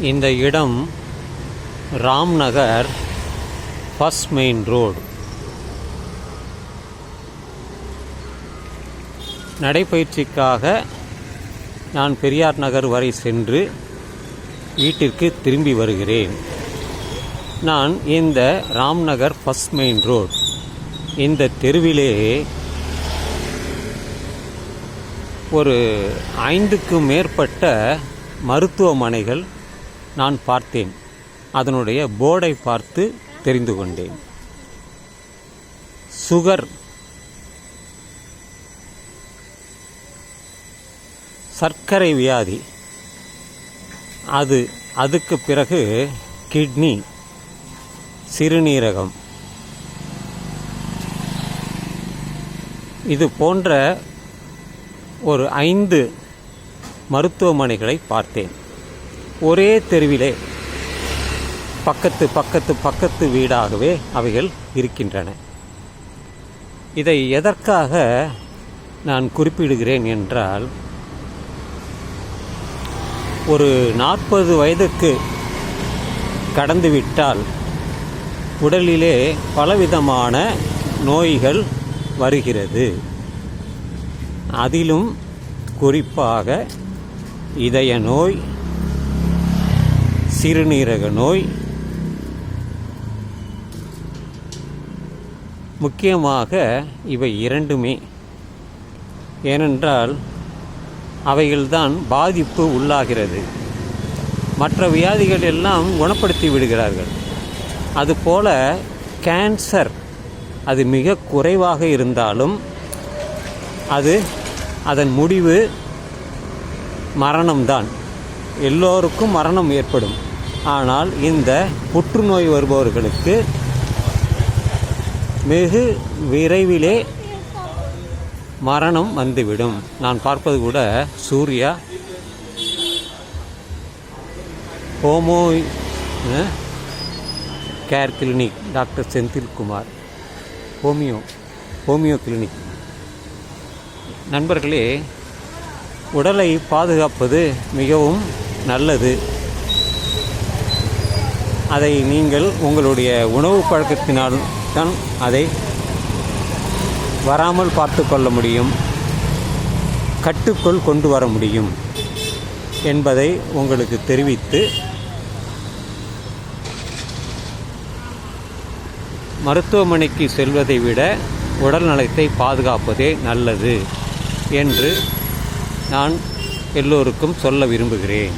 இந்த இடம் Ramnagar first main road. நடைபயிற்சிக்காக நான் பெரியார் நகர் வரை சென்று வீட்டிற்கு திரும்பி வருகிறேன். நான் இந்த ராம்நகர் ஃபஸ்ட் மெயின் ரோடு. இந்த தெருவிலே ஒரு ஐந்துக்கும் மேற்பட்ட மருத்துவமனைகள் நான் பார்த்தேன். அதனுடைய போர்டை பார்த்து தெரிந்து கொண்டேன். சுகர். சர்க்கரை வியாதி. அது அதுக்கு பிறகு கிட்னி. சிறுநீரகம். இது போன்ற ஒரு ஐந்து மருத்துவமனைகளை பார்த்தேன். ஒரே தெருவிலே பக்கத்து பக்கத்து பக்கத்து வீடாகவே அவைகள் இருக்கின்றன. இதை எதற்காக நான் குறிப்பிடுகிறேன் என்றால் ஒரு நாற்பது வயதுக்கு கடந்துவிட்டால் உடலிலே பலவிதமான நோய்கள் வருகிறது. அதிலும் குறிப்பாக இதய நோய் சிறுநீரக நோய். முக்கியமாக இவை இரண்டுமே. ஏனென்றால் அவைகள்தான் பாதிப்பு உள்ளாகிறது. மற்ற வியாதிகள் எல்லாம் குணப்படுத்தி விடுகிறார்கள். அதுபோல கேன்சர் அது மிக குறைவாக இருந்தாலும் அது அதன் முடிவு மரணம்தான். எல்லோருக்கும் மரணம் ஏற்படும். ஆனால் இந்த புற்றுநோய் வருபவர்களுக்கு வெகு விரைவிலே மரணம் வந்துவிடும். நான் பார்ப்பது கூட Surya. Homeo care clinic doctor Senthilkumar homeo homeo clinic. நண்பர்களே உடலை பாதுகாப்பது மிகவும் நல்லது. அதை நீங்கள் உங்களுடைய உணவு பழக்கத்தினால் தான் அதை வராமல் பார்த்து கொள்ள முடியும் கட்டுக்குள் கொண்டு வர முடியும் என்பதை உங்களுக்கு தெரிவித்து மருத்துவமனைக்கு செல்வதை விட உடல் நலத்தை பாதுகாப்பதே நல்லது என்று நான் எல்லோருக்கும் சொல்ல விரும்புகிறேன்.